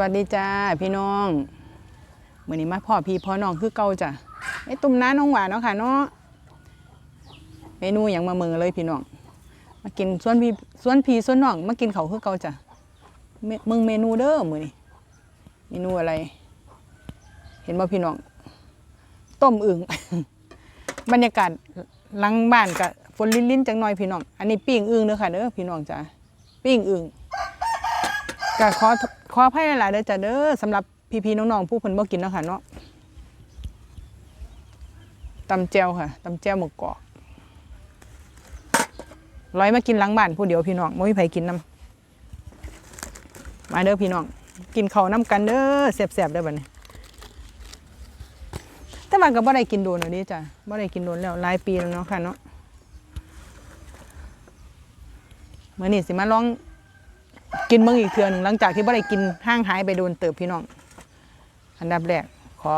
วัสดีจ้าพี่น้องมื้อนี้มาพ่อพี่พ่อน้องคือเก่าจ้ะไอ้ตุ่มน้าน้องหวานเนาะค่ะเนาะเมนูอย่างมาเมือเลยพี่น้อง มากินส่วนพี่ส่วนพี่ส่วนน้องมากินเขาคือเก่าจ้ะเมมึงเมนูเด้อมือนี้เมนูอะไร เห็นบ่พี่น้อง ต้มอึ่งบรรยากาศหลังบ้านกับฝนลิ้นๆจังหน่อยพี่น้อง อันนี้ปิ้งอึ่งเด้อค่ะเด้อพี่น้องจ้ะปิ้งอึ่ง ก็ขอขออภัยหลายๆเด้อจ้ะเด้อสำหรับพี่ๆน้องๆผู้เพิ่นบ่กินเนาะค่ะเนาะตำแจ่วค่ะตำแจ่วหมกกอกร้อยมากินหลังบ้านผู้เดียวพี่น้องบ่มีไผกินนํมาเด้อพี่น้อง กินข้าวนํกันเด้อแซ่บๆเด้อบัดนี้แต่ว่าก็บ่ได้กินโดนแล้วเด้จ้ะบ่ได้กินโดนแล้วหลายปีแล้วเนาะค่ะเนาะมื้อนี้สิมาลอง กินเมืองอีกเทือหนึงหลังจากที่บ่ได้กินห้างหายไปโดนเติบพี่น้อง อันดับแรกขอ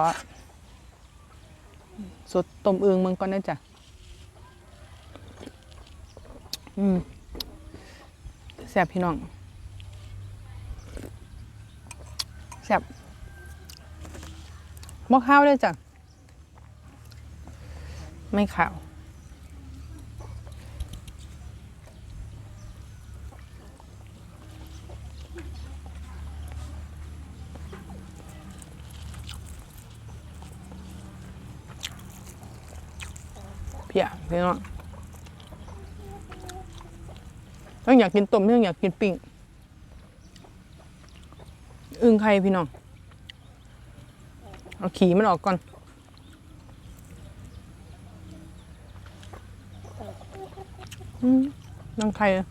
สดต้มอึงมืองก่อนนะจ๊ะอืมแซ่บพี่น้องแซ่บมอข้าวด้วยจ้ะไม่ขาว เพี่น้องต้องอยากกินต้มต้องอยากกินปิ้งอึ่งไข่พี่น้อง เอาขี่มันออกก่อนนังไข่อะ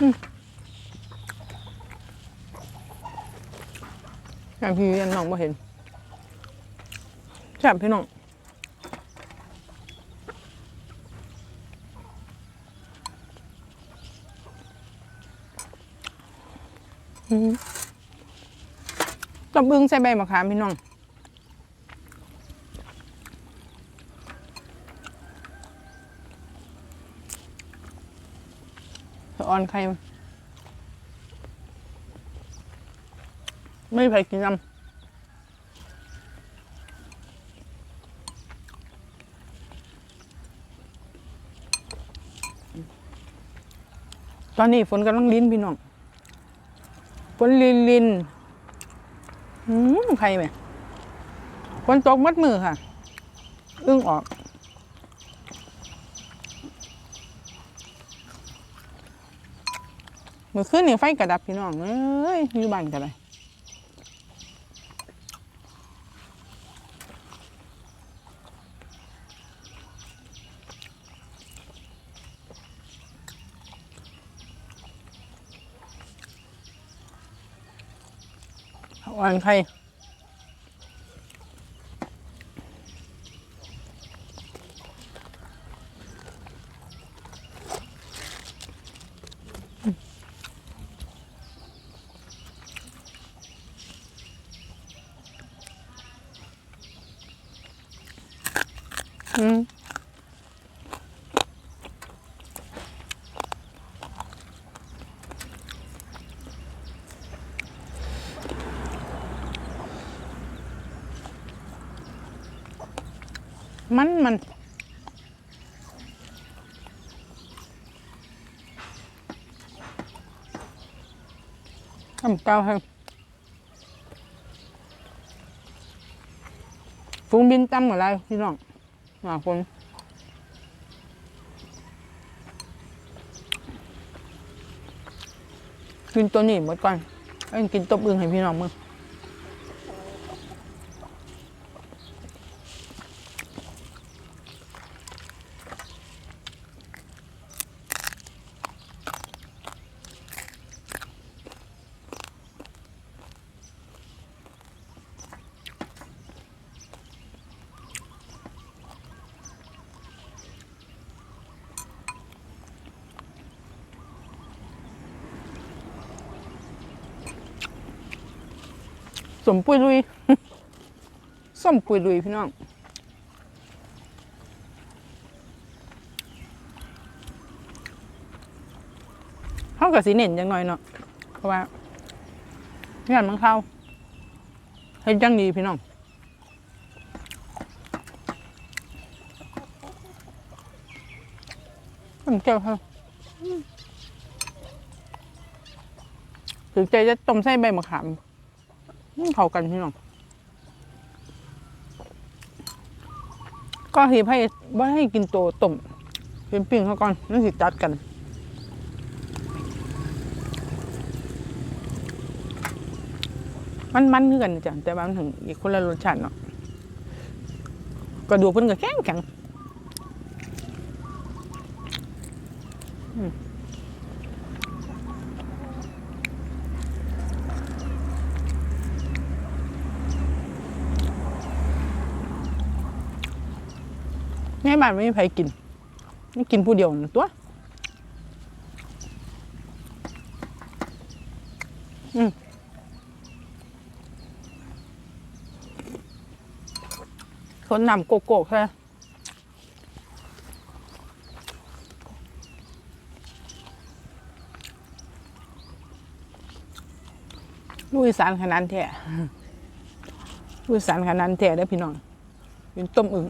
อืม อย่างพี่ยันน้องบ่เห็นแซ่บพี่น้องตับอึ้งใส่ใบมะขามพี่น้องสะอนไข่มัน ไม่มีใครกินน้ำตอนนี้ฝนกำลังลิ้นพี่น้องฝนลินลินอืมใครไหมฝนตกมัดมือค่ะ อึ้งออกมื่อคืนนี่ไฟกระดับพี่น้องเอ้ยอยู่บ้านกันเลย อ่อนใค มันมันทำเก้าให้ฟุ้งบินตั้มอะไรพี่น้องหาคนกินตัวนี้หมดก่อนเอ้กินตบอึ่งให้พี่น้องมึง มปุยลุยส้มปุยลุยพี่น้องเข้ากับสีเน่นจังหน่อยเนาะเพราะว่าเงานมันเข้าให้จังดีพี่น้องผมเจ้าค่ะถึงใจจะต้มไส้ใบมะขามอืม เข้ากันพี่น้องก็ทีให้ว่ให้กินโตต้มเป็นปิ้งเขาก่อนนั่นสิจัดกันมันมันคือกันจ้ะแต่ว่ามันถึงอีกคนละรสชาติเนาะกระดูกเพิ่นก็แข็งแข็ง ในบ้านไม่มีใครกินนี่กินผู้เดียวนะตัวอืมคนนำโกโก้แค่ลูกอีสานขนาดแท้ลูกอีสานขนาดแท้ได้อพี่น้องเป็นต้มอึ่ง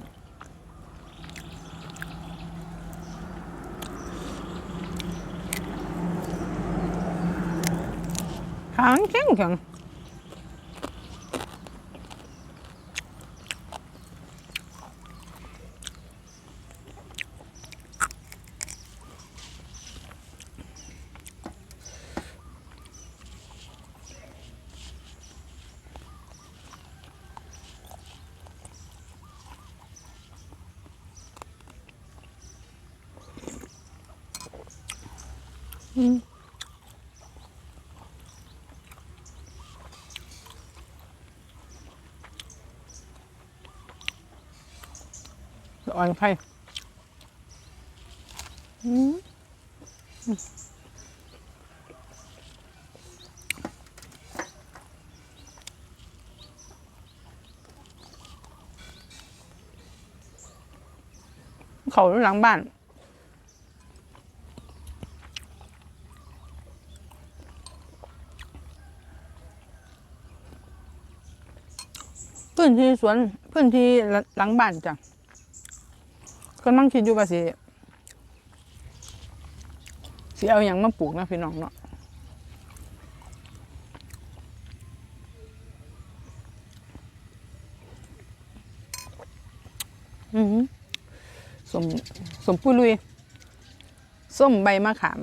หางแข็งแข็ง อ่อนไข่เขาหลังบ้านพื้นที่สวนพื้นที่หลังบ้านจ้ะ ก็นั่งคิดอยู่ว่าสิสิเอาอย่างมาปลูกนะพี่น้องเนาะอือหือสมสมปุลุย ส้มใบมะขาม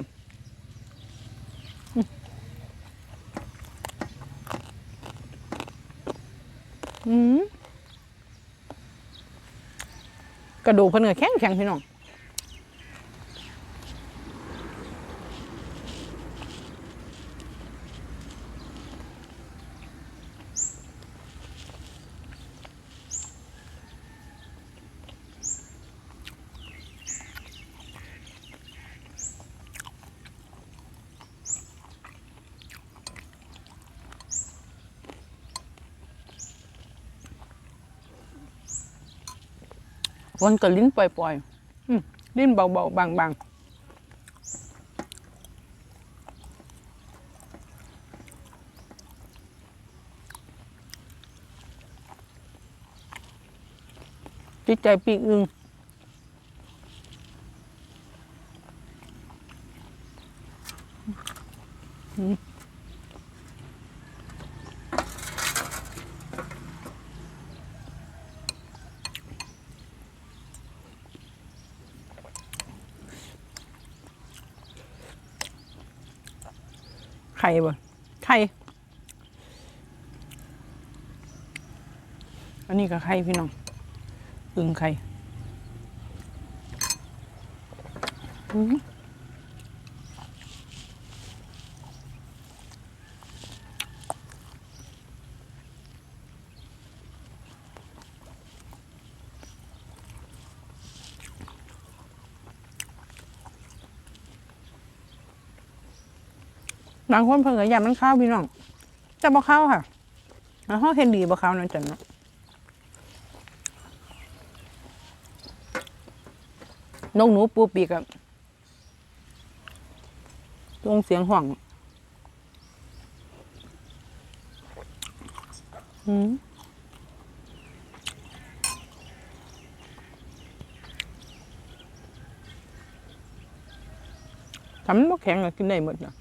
อืม กระดูกเพิ่นก็แข็งแข็งพี่น้อง วันก็ลิ้นปล่อยๆอืมลิ้นเบาๆบางๆจิตใจปีกอึงอืม ข่บ่ไข่ อันนี้ก็ไข่พี่น้องอึงไข่ บางคนเพิ่งก็ยามันข้าวพี่น้องจะบ่ข้าวค่ะแล้วเขาเห็นดีบ่ข้าวนั่นจันเนาะนกหนูปูปีกอะตลงเสียงห่วงอืมทำมันบ่แข็งก็กินได้หมดนะ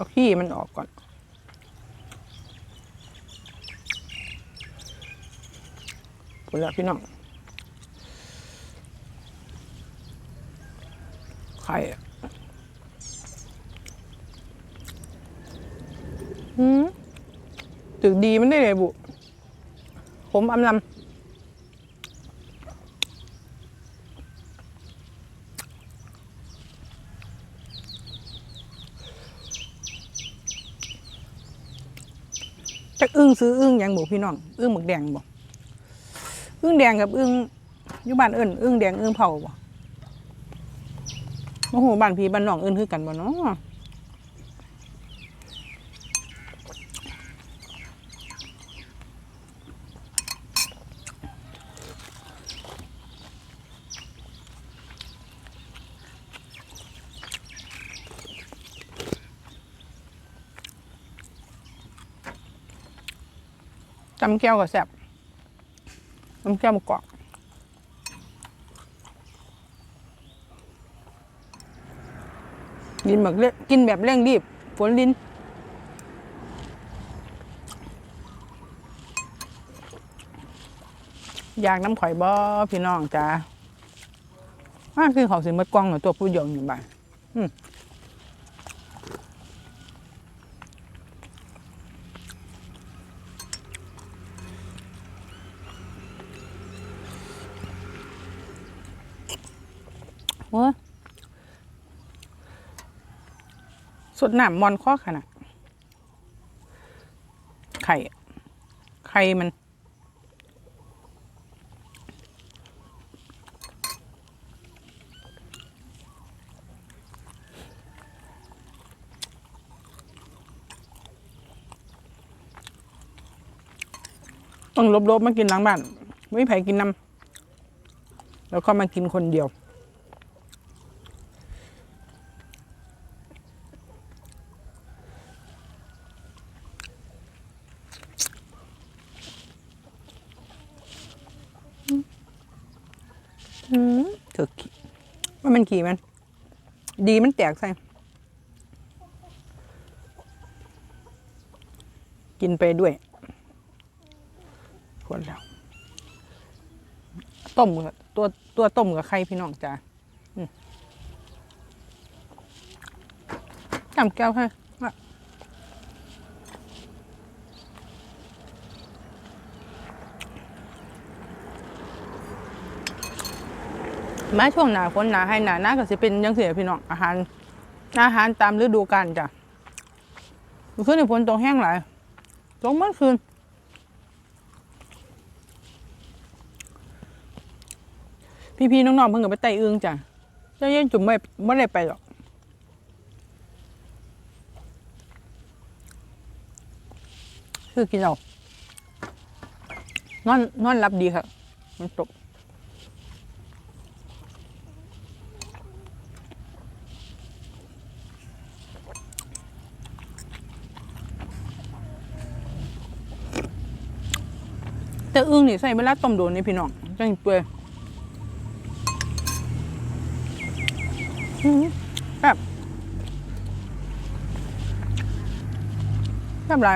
เอาขี้มันออกก่อนพูดแล้วพี่น้อง ไข่อะหืมตึกดีมันได้เลยบุ ผมอำลำ จักอึ้งซื้ออึ้งยังบุพี่น้องอึ้งหมึกแดงบ่อึ้งแดงกับอึ้งอยู่บ้านเอิ้นอึ้งแดงอึ้งเผาบ่โอ้โหบ้านพี่บ้านน้องเอิ้นคือกันบ่เนาะ จำแก้วกับแซ่บน้ำแก้วมะกอกกินแบบเร่งกินแบบเร่งรีบ ฝนลินอยากน้ำข่อยบ่พี่น้องจ้าว่าคือเขาสิมดกล้องหรอตัวผู้ยงอยู่บ้านอืม สดน้ำมอนข้อขนาดไข่ ไข่มัน ต้องลบๆมากินหล้างบ้าน ไม่มีไผกินน้ำแล้วก็มากินคนเดียว อืมเถอะขี้ว่ามัน ขี่มัน ดีมันแตกใส่ กินไปด้วยพวรแล้ว ต้มกับตัวตัวต้มกับไข่พี่น้องจ้าจำแก้วให้ว่า มาช่วงหนาฝนหนาให้หนาหน้าก็จะเป็นยังเสียพี่น้องอาหาร อาหารตามฤดูกาลจ้ะคืนนี้ฝนตกแห้งหลายตกเมื่อคืนพี่ๆน้องๆเพิ่งกับไปไต่อึงจ้ะเจ้าเย็นจุ่มไม่ไม่ได้ไปหรอกคือกินเอานอนนอนรับดีครับมันตก แต่อึ้งนี่ใส่เวลาต้มโดนนี่พี่น้องจังเปื่อยแบบแบบไร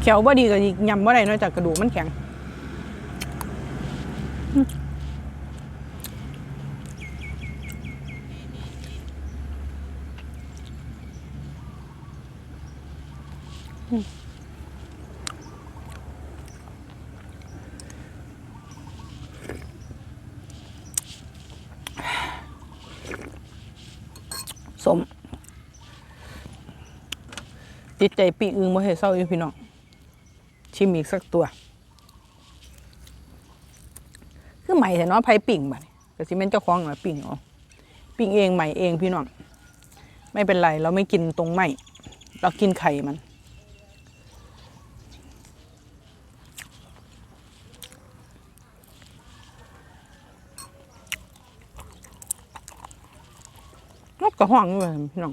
เขียวบ่ดีก็ยำบ่ได้นอกจากกระดูกมันแข็ง สมจิตใจปีอึงบ่ให้เศร้าอยู่พี่น้องชิมอีกสักตัว คือใหม่แต่เนาะไผปิ่งบัดก็สิแม่นเจ้าของหน่อยปิ่งเอาปิ่งเองใหม่เองพี่น้องไม่เป็นไรเราไม่กินตรงไหมเรากินไข่มัน ก็ห้องอยู่เลยพี่น้อง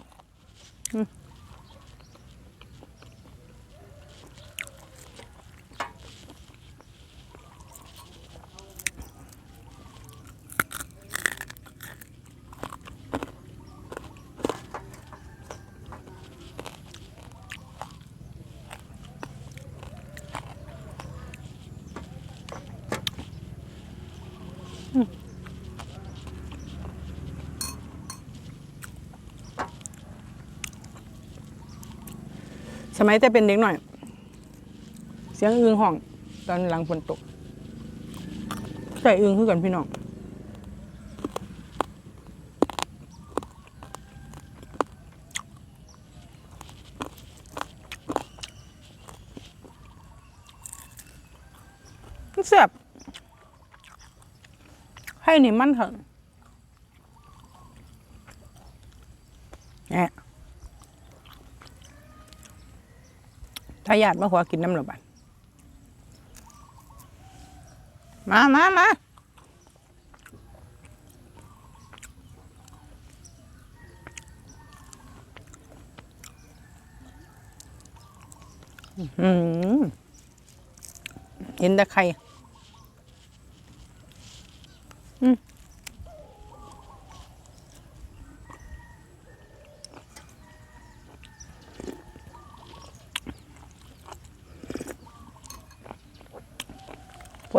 สมัยแต่เป็นเด็กหน่อย เสียงอึงห้อง ตอนหลังฝนตกใส่อึงคือกันพี่น้องเสียบให้นี่มันเถอะแหะ ถ้าญาติมาขอกินน้ำระบาดมามามาอืมเห็นแต่ไข่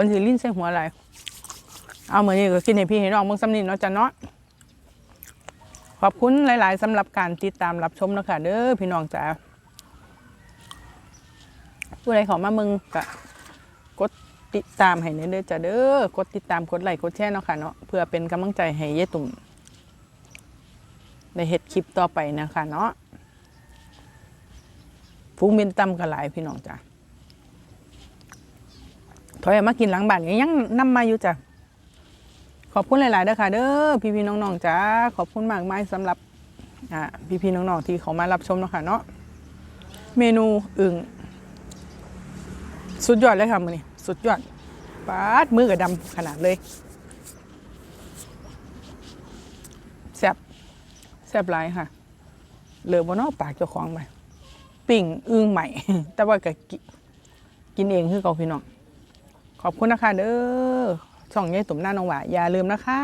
ผลสิลิ้นใส่หัวอะไรเอาเหมือนนี้ก็กินให้พี่ให้น้องมึงสำนินเนาะจ้ะเนาะขอบคุณหลาย ๆสำหรับการติดตามรับชมนะคะเด้อพี่น้องจ๋าผู้ใดขอมามึงก็กดติดตามให้เด้อจ้ะเด้อกดติดตามกดไลค์กดแชร์เนาะค่ะเนาะเพื่อเป็นกำลังใจให้เยตุ่มในเฮ็ดคลิปต่อไปนะคะเนาะฟูงบินตำกันหลายพี่น้องจ้ะ ถอยออกมากินหลังบ้านก็ยังนำมาอยู่จ้ะขอบคุณหลายๆเด้อค่ะ เด้อพี่พี่ๆน้องๆจ้าขอบคุณมากมายสำหรับอ่าพี่พี่ๆน้องๆที่เขามารับชมเนาะค่ะเนาะเมนูอึ่งสุดยอดเลยค่ะมื้อนี้สุดยอดปาดมือกับดำขนาดเลยแซบแซบหลายค่ะเหลือบนนอกปากเจ้าของไปปิ่งอึ่งใหม่ แต่ว่าก็กิกินเองคือเก่าพี่น้อง ขอบคุณนะคะเด้อช่องยายตุ่มหน้าน้องหวาอย่าลืมนะคะ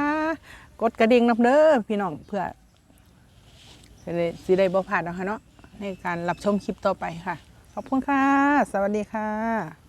กดกระดิ่งนับเด้อพี่น้องเพื่อจะได้สิได้บ่พลาดนะคะเนาะในการรับชมคลิปต่อไปค่ะ ขอบคุณค่ะ สวัสดีค่ะ